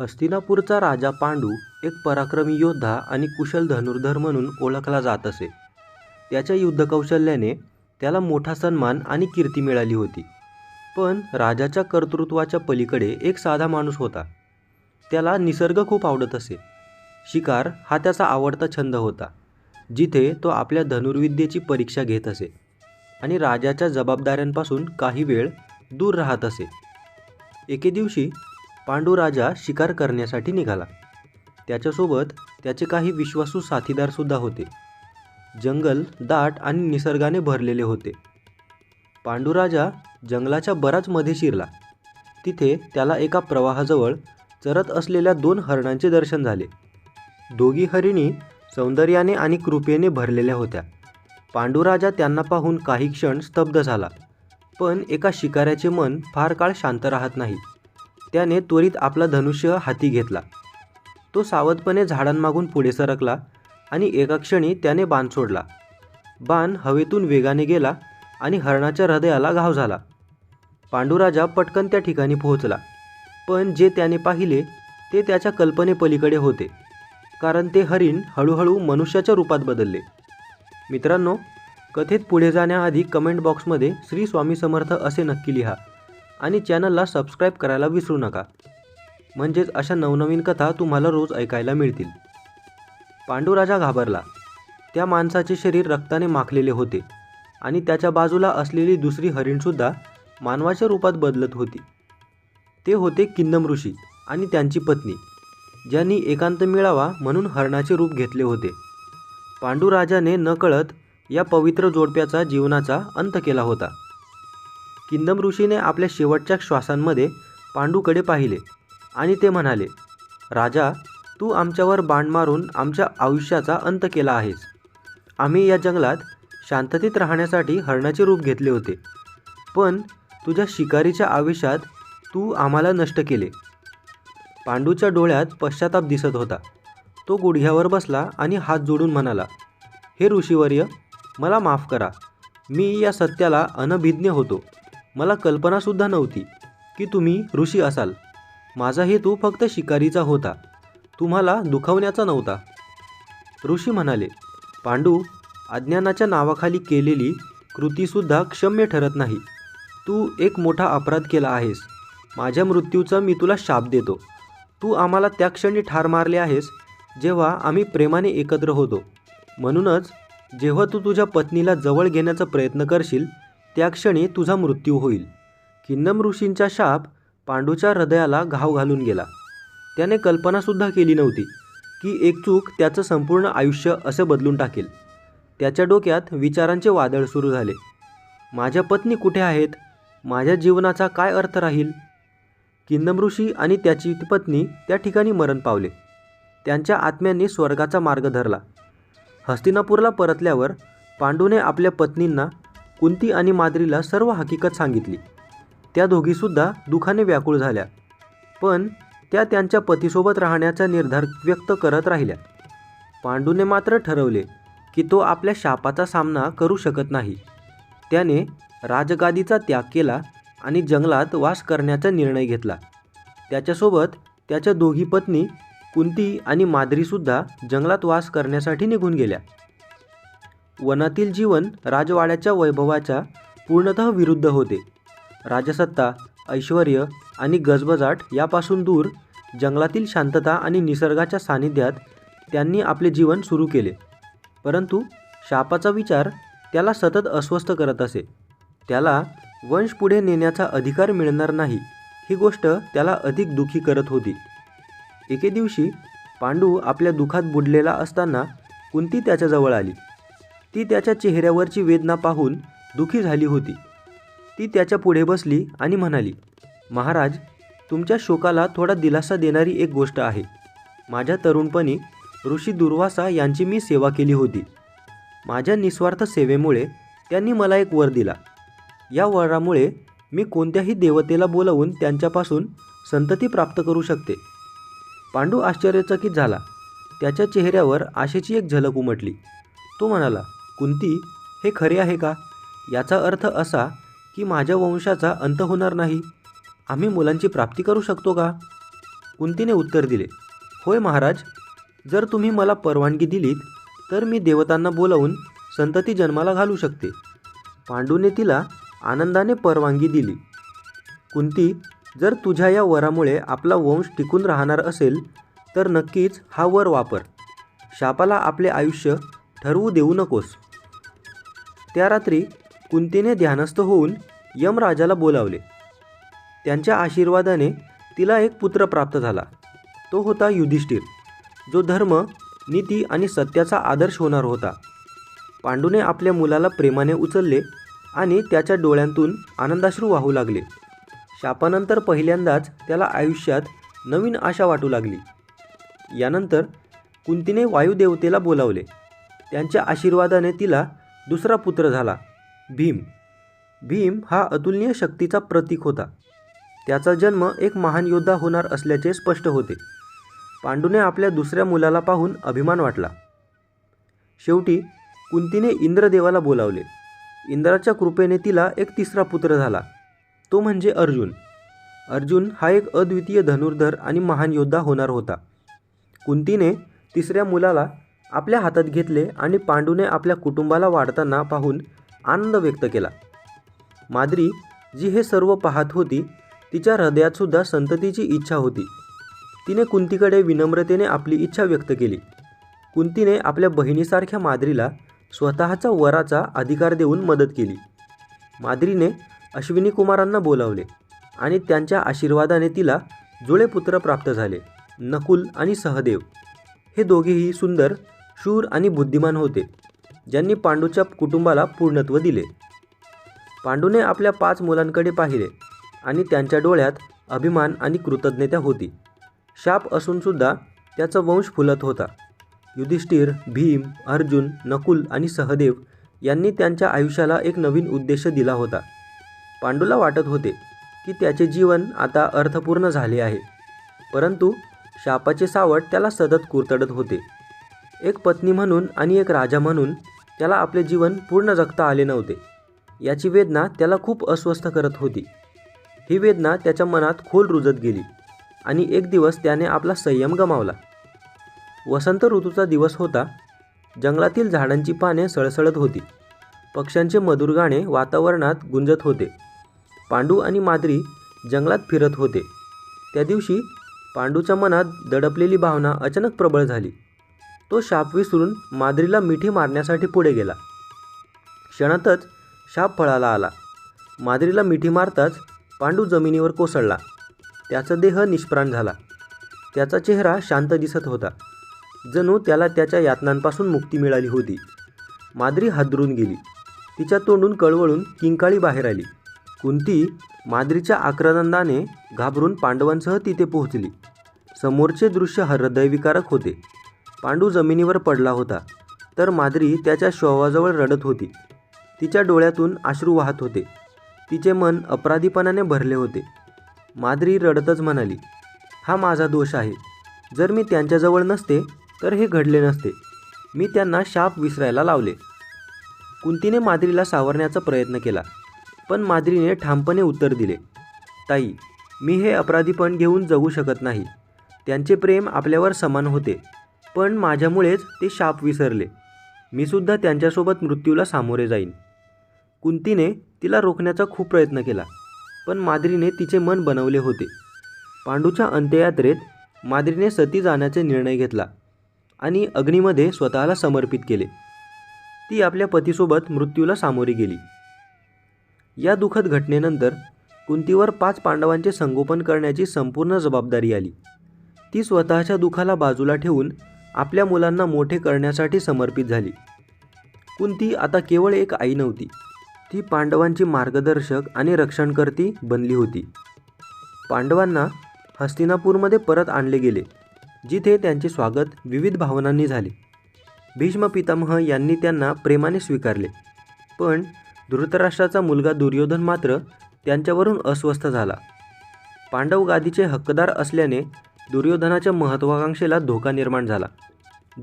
हस्तिनापूरचा राजा पांडू एक पराक्रमी योद्धा आणि कुशल धनुर्धर म्हणून ओळखला जात असे. त्याच्या युद्धकौशल्याने त्याला मोठा सन्मान आणि कीर्ती मिळाली होती. पण राजाच्या कर्तृत्वाच्या पलीकडे एक साधा माणूस होता. त्याला निसर्ग खूप आवडत असे. शिकार हा त्याचा आवडता छंद होता जिथे तो आपल्या धनुर्विद्येची परीक्षा घेत असे आणि राजाच्या जबाबदाऱ्यांपासून काही वेळ दूर राहत असे. एके दिवशी पांडू राजा शिकार करण्यासाठी निघाला. त्याच्यासोबत त्याचे काही विश्वासू साथीदारसुद्धा होते. जंगल दाट आणि निसर्गाने भरलेले होते. पांडुराजा जंगलाच्या बराच मध्ये शिरला. तिथे त्याला एका प्रवाहाजवळ चरत असलेल्या दोन हरणांचे दर्शन झाले. दोघी हरिणी सौंदर्याने आणि कृपेने भरलेल्या होत्या. पांडुराजा त्यांना पाहून काही क्षण स्तब्ध झाला. पण एका शिकाऱ्याचे मन फार काळ शांत राहत नाही. त्याने त्वरित आपला धनुष्य हाती घेतला. तो सावधपणे झाडांमागून पुढे सरकला आणि एका क्षणी त्याने बाण सोडला. बाण हवेतून वेगाने गेला आणि हरणाच्या हृदयाला घाव झाला. पांडुराजा पटकन त्या ठिकाणी पोहोचला पण जे त्याने पाहिले ते त्याच्या कल्पनेपलीकडे होते कारण ते हरिण हळूहळू मनुष्याच्या रूपात बदलले. मित्रांनो कथेत पुढे जाण्याआधी कमेंट बॉक्समध्ये श्री स्वामी समर्थ असे नक्की लिहा. आणि चॅनलला सबस्क्राईब करायला विसरू नका. म्हणजेच अशा नवनवीन कथा तुम्हाला रोज ऐकायला मिळतील. पांडुराजा घाबरला. त्या माणसाचे शरीर रक्ताने माखलेले होते आणि त्याच्या बाजूला असलेली दुसरी हरिणसुद्धा मानवाच्या रूपात बदलत होती. ते होते किन्नम ऋषी आणि त्यांची पत्नी ज्यांनी एकांत मिळावा म्हणून हरणाचे रूप घेतले होते. पांडुराजाने नकळत या पवित्र जोडप्याचा जीवनाचा अंत केला होता. किंदम ऋषीने आपल्या शेवटच्या श्वासांमध्ये पांडूकडे पाहिले आणि ते म्हणाले राजा तू आमच्यावर बाण मारून आमच्या आयुष्याचा अंत केला आहेस. आम्ही या जंगलात शांततेत राहण्यासाठी हरणाचे रूप घेतले होते. पण तुझ्या शिकारीच्या आयुष्यात तू आम्हाला नष्ट केले. पांडूच्या डोळ्यात पश्चाताप दिसत होता. तो गुडघ्यावर बसला आणि हात जोडून म्हणाला हे ऋषीवर्य मला माफ करा. मी या सत्याला अनभिज्ञ होतो. मला कल्पनासुद्धा नव्हती की तुम्ही ऋषी असाल. माझा हेतू फक्त शिकारीचा होता. तुम्हाला दुखावण्याचा नव्हता. ऋषी म्हणाले पांडू अज्ञानाच्या नावाखाली केलेली कृतीसुद्धा क्षम्य ठरत नाही. तू एक मोठा अपराध केला आहेस. माझ्या मृत्यूचा मी तुला शाप देतो. तू आम्हाला त्या क्षणी ठार मारले आहेस जेव्हा आम्ही प्रेमाने एकत्र होतो. म्हणूनच जेव्हा तू तुझ्या पत्नीला जवळ घेण्याचा प्रयत्न करशील त्या क्षणी तुझा मृत्यू होईल. किन्नम ऋषींचा शाप पांडूच्या हृदयाला घाव घालून गेला. त्याने कल्पनासुद्धा केली नव्हती की एक चूक त्याचं संपूर्ण आयुष्य असे बदलून टाकेल. त्याच्या डोक्यात विचारांचे वादळ सुरू झाले. माझ्या पत्नी कुठे आहेत? माझ्या जीवनाचा काय अर्थ राहील? किन्नम ऋषी आणि त्याची पत्नी त्या ठिकाणी मरण पावले. त्यांच्या आत्म्यांनी स्वर्गाचा मार्ग धरला. हस्तिनापूरला परतल्यावर पांडूने आपल्या पत्नींना कुंती आणि माद्रीला सर्व हकीकत सांगितली. त्या दोघीसुद्धा दुखाने व्याकुळ झाल्या. पण त्या त्यांच्या पतीसोबत राहण्याचा निर्धार व्यक्त करत राहिल्या. पांडूने मात्र ठरवले की तो आपल्या शापाचा सामना करू शकत नाही. त्याने राजगादीचा त्याग केला आणि जंगलात वास करण्याचा निर्णय घेतला. त्याच्यासोबत त्याच्या दोघी पत्नी कुंती आणि माद्रीसुद्धा जंगलात वास करण्यासाठी निघून गेल्या. वनातील जीवन राजवाड्याच्या वैभवाच्या पूर्णतः विरुद्ध होते. राजसत्ता ऐश्वर आणि गजबजाट यापासून दूर जंगलातील शांतता आणि निसर्गाच्या सानिध्यात त्यांनी आपले जीवन सुरू केले. परंतु शापाचा विचार त्याला सतत अस्वस्थ करत असे. त्याला वंश पुढे नेण्याचा अधिकार मिळणार नाही ही गोष्ट त्याला अधिक दुःखी करत होती. एके दिवशी पांडू आपल्या दुखात बुडलेला असताना कुंती त्याच्याजवळ आली. ती त्याच्या चेहऱ्यावरची वेदना पाहून दुःखी झाली होती. ती त्याच्या पुढे बसली आणि म्हणाली महाराज तुमच्या शोकाला थोडा दिलासा देणारी एक गोष्ट आहे. माझ्या तरुणपणी ऋषी दुर्वासा यांची मी सेवा केली होती. माझ्या निस्वार्थ सेवेमुळे त्यांनी मला एक वर दिला. या वरामुळे मी कोणत्याही देवतेला बोलवून त्यांच्यापासून संतती प्राप्त करू शकते. पांडू आश्चर्यचकित झाला. त्याच्या चेहऱ्यावर आशेची एक झलक उमटली. तो म्हणाला कुंती हे खरे आहे का? याचा अर्थ असा की माझ्या वंशाचा अंत होणार नाही. आम्ही मुलांची प्राप्ती करू शकतो का? कुंतीने उत्तर दिले होय महाराज जर तुम्ही मला परवानगी दिलीत तर मी देवतांना बोलावून संतती जन्माला घालू शकते. पांडूने तिला आनंदाने परवानगी दिली. कुंती जर तुझ्या या वरामुळे आपला वंश टिकून राहणार असेल तर नक्कीच हा वर वापर. शापाला आपले आयुष्य ठरवू देऊ नकोस. त्या रात्री कुंतीने ध्यानस्थ होऊन यमराजाला बोलावले. त्यांच्या आशीर्वादाने तिला एक पुत्र प्राप्त झाला. तो होता युधिष्ठिर जो धर्म नीती आणि सत्याचा आदर्श होणार होता. पांडूने आपल्या मुलाला प्रेमाने उचलले आणि त्याच्या डोळ्यांतून आनंदाश्रू वाहू लागले. शापानंतर पहिल्यांदाच त्याला आयुष्यात नवीन आशा वाटू लागली. यानंतर कुंतीने वायुदेवतेला बोलावले. त्यांच्या आशीर्वादाने तिला दुसरा पुत्र झाला भीम. भीम हा अतुलनीय शक्तीचा प्रतीक होता. त्याचा जन्म एक महान योद्धा होणार असल्याचे स्पष्ट होते. पांडूने आपल्या दुसऱ्या मुलाला पाहून अभिमान वाटला. शेवटी कुंतीने इंद्रदेवाला बोलावले. इंद्राच्या कृपेने तिला एक तिसरा पुत्र झाला. तो म्हणजे अर्जुन. अर्जुन हा एक अद्वितीय धनुर्धर आणि महान योद्धा होणार होता. कुंतीने तिसऱ्या मुलाला आपल्या हातात घेतले आणि पांडूने आपल्या कुटुंबाला वाढताना पाहून आनंद व्यक्त केला. माद्री जी हे सर्व पाहत होती तिच्या हृदयातसुद्धा संततीची इच्छा होती. तिने कुंतीकडे विनम्रतेने आपली इच्छा व्यक्त केली. कुंतीने आपल्या बहिणीसारख्या माद्रीला स्वतःचा वराचा अधिकार देऊन मदत केली. माद्रीने अश्विनी कुमारांना बोलावले आणि त्यांच्या आशीर्वादाने तिला जुळे पुत्र प्राप्त झाले नकुल आणि सहदेव. हे दोघेही सुंदर शूर आणि बुद्धिमान होते. ज्यांनी पांडूच्या कुटुंबाला पूर्णत्व दिले. पांडूने आपल्या पाच मुलांकडे पाहिले आणि त्यांच्या डोळ्यात अभिमान आणि कृतज्ञता होती. शाप असूनसुद्धा त्याचा वंश फुलत होता. युधिष्ठिर भीम अर्जुन नकुल आणि सहदेव यांनी त्यांच्या आयुष्याला एक नवीन उद्देश दिला होता. पांडूला वाटत होते की त्याचे जीवन आता अर्थपूर्ण झाले आहे. परंतु शापाचे सावट त्याला सतत कुरतडत होते. एक पत्नी म्हणून आणि एक राजा म्हणून त्याला आपले जीवन पूर्ण जगता आले नव्हते. याची वेदना त्याला खूप अस्वस्थ करत होती. ही वेदना त्याच्या मनात खोल रुजत गेली आणि एक दिवस त्याने आपला संयम गमावला. वसंत ऋतूचा दिवस होता. जंगलातील झाडांची पाने सळसळत होती. पक्ष्यांचे मधुर गाणे वातावरणात गुंजत होते. पांडू आणि माद्री जंगलात फिरत होते. त्या दिवशी पांडूच्या मनात दडपलेली भावना अचानक प्रबळ झाली. तो शाप विसरून माद्रीला मिठी मारण्यासाठी पुढे गेला. क्षणातच शाप फळाला आला. माद्रीला मिठी मारताच पांडू जमिनीवर कोसळला. त्याचा देह निष्प्राण झाला. त्याचा चेहरा शांत दिसत होता. जणू त्याला त्याच्या यातनांपासून मुक्ती मिळाली होती. माद्री हादरून गेली. तिच्या तोंडून कळवळून किंकाळी बाहेर आली. कुंती माद्रीच्या आक्रंदाने घाबरून पांडवांसह तिथे पोहोचली. समोरचे दृश्य हृदयविकारक होते. पांडू जमिनीवर पडला होता. तर माद्री त्याच्या शवाजवळ रडत होती. तिच्या डोळ्यातून अश्रू वाहत होते. तिचे मन अपराधीपणाने भरले होते. माद्री रडतच म्हणाली हा माझा दोष आहे. जर मी त्यांच्याजवळ नसते तर हे घडले नसते. मी त्यांना शाप विसरायला लावले. कुंतीने माद्रीला सावरण्याचा प्रयत्न केला पण माद्रीने ठामपणे उत्तर दिले ताई मी हे अपराधीपण घेऊन जगू शकत नाही. त्यांचे प्रेम आपल्यावर समान होते. पण माझ्यामुळेच ते शाप विसरले. मी सुद्धा त्यांच्यासोबत मृत्यूला सामोरे जाईन. कुंतीने तिला रोखण्याचा खूप प्रयत्न केला पण माद्रीने तिचे मन बनवले होते. पांडूच्या अंत्ययात्रेत माद्रीने सती जाण्याचे निर्णय घेतला आणि अग्नीमध्ये स्वतःला समर्पित केले. ती आपल्या पतीसोबत मृत्यूला सामोरी गेली. या दुःखद घटनेनंतर कुंतीवर पाच पांडवांचे संगोपन करण्याची संपूर्ण जबाबदारी आली. ती स्वतःच्या दुःखाला बाजूला ठेवून आपल्या मुलांना मोठे करण्यासाठी समर्पित झाली. कुंती आता केवळ एक आई नव्हती. ती पांडवांची मार्गदर्शक आणि रक्षणकर्ती बनली होती. पांडवांना हस्तिनापूरमध्ये परत आणले गेले जिथे त्यांचे स्वागत विविध भावनांनी झाले. भीष्म पितामह यांनी त्यांना प्रेमाने स्वीकारले पण धृतराष्ट्राचा मुलगा दुर्योधन मात्र त्यांच्यावरून अस्वस्थ झाला. पांडव गादीचे हक्कदार असल्याने दुर्योधनाच्या महत्त्वाकांक्षेला धोका निर्माण झाला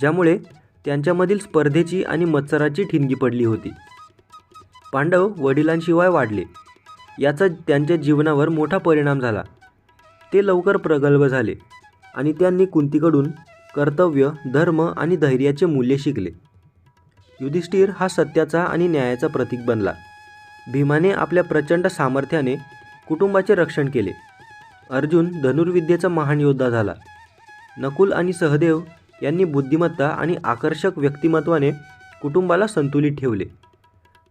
ज्यामुळे त्यांच्यामधील स्पर्धेची आणि मत्सराची ठिणगी पडली होती. पांडव वडिलांशिवाय वाढले. याचा त्यांच्या जीवनावर मोठा परिणाम झाला. ते लवकर प्रगल्भ झाले आणि त्यांनी कुंतीकडून कर्तव्य धर्म आणि धैर्याचे मूल्य शिकले. युधिष्ठिर हा सत्याचा आणि न्यायाचा प्रतीक बनला. भीमाने आपल्या प्रचंड सामर्थ्याने कुटुंबाचे रक्षण केले. अर्जुन धनुर्विद्येचा महान योद्धा झाला. नकुल आणि सहदेव यांनी बुद्धिमत्ता आणि आकर्षक व्यक्तिमत्वाने कुटुंबाला संतुलित ठेवले.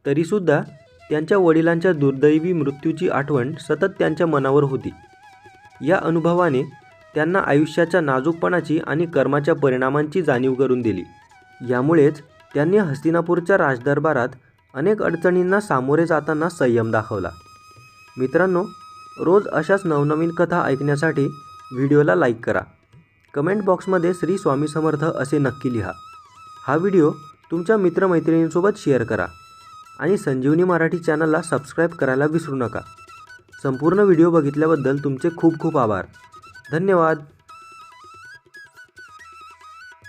तरीसुद्धा त्यांच्या वडिलांच्या दुर्दैवी मृत्यूची आठवण सतत त्यांच्या मनावर होती. या अनुभवाने त्यांना आयुष्याच्या नाजूकपणाची आणि कर्माच्या परिणामांची जाणीव करून दिली. यामुळेच त्यांनी हस्तिनापूरच्या राजदरबारात अनेक अडचणींना सामोरे जाताना संयम दाखवला. मित्रांनो रोज अशाच नवनवीन कथा ऐकण्यासाठी व्हिडिओला लाईक करा. कमेंट बॉक्समध्ये श्री स्वामी समर्थ असे नक्की लिहा. हा व्हिडिओ तुमच्या मित्रमैत्रिणींसोबत शेअर करा आणि संजीवनी मराठी चॅनलला सबस्क्राईब करायला विसरू नका. संपूर्ण व्हिडिओ बघितल्याबद्दल तुमचे खूप खूप आभार. धन्यवाद.